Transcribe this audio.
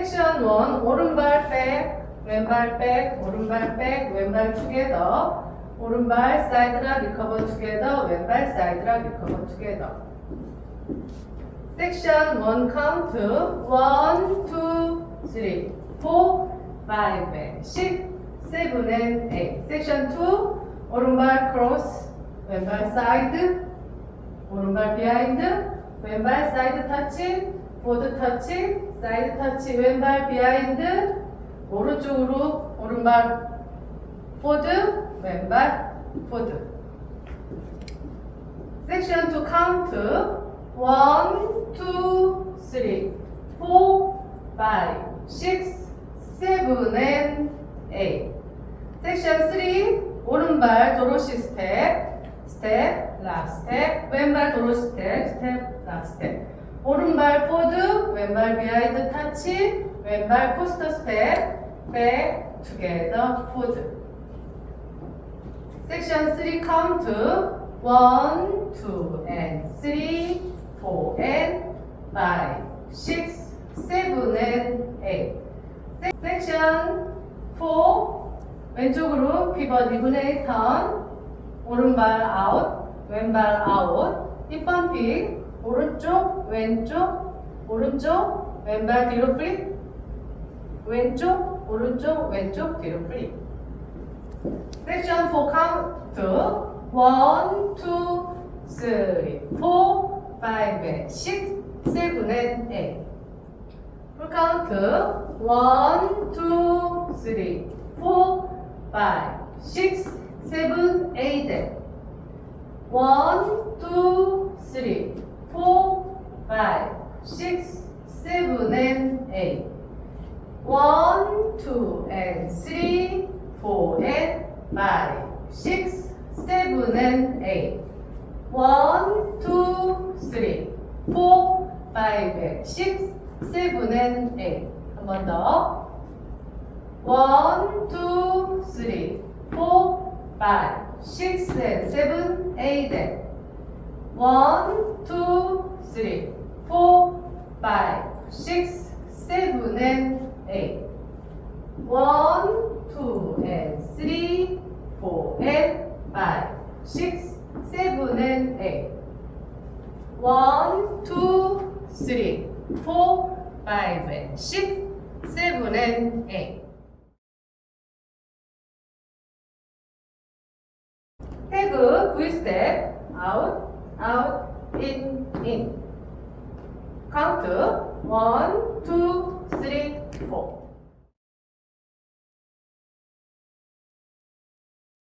섹션 1 오른발 백 왼발 백 오른발 백 왼발 투게더 오른발 사이드라 리커버 투게더 왼발 사이드라 리커버 투게더 섹션 1 카운트 1 2 3 4 5 6 7 and 8 섹션 2 오른발 크로스 왼발 사이드 오른발 비하인드 왼발 사이드 터치 보드 터치 사이드 터치 왼발 비하인드 오른쪽으로 오른발 포드 왼발 포드. 섹션 2 카운트 1 2 3 4 5 6 7 and 8 섹션 3 오른발 도로시 스텝 스텝 락 스텝 왼발 도로 스텝 스텝 락 스텝 오른발 포드 왼발 비하인드 타치 왼발 코스터 스텝 백 투게더 포드 섹션 3 카운트 1 2 and 3 4 and 5 6 7 and 8 섹션 4 왼쪽으로 피벗 리브네이 턴 오른발 아웃 왼발 아웃. 1번 픽 오른쪽 왼쪽 오른쪽 왼발 뒤로 플립 왼쪽 오른쪽 왼쪽 뒤로 플립 섹션 4 카운트 1 2 3 4 5 and 6 7 and 8풀 카운트 1 2 3 4 5 6 7 8 1 2 3 4 5 6 7 and 8 1 2 and 3 4 and 5 6 7 and 8 1 2 3 4 5 and 6 7 and 8한번 더. 1 2 3 4 5 6 and 7 8 and 1 2 3 4 5 6 7 and 8 1 2 and 3 4 and 5 6 7 and 8 1 2 3 4 5 and 6 7 and 8 태그 V 스텝 아웃 아웃 인 인. 카운트 1 2 3 4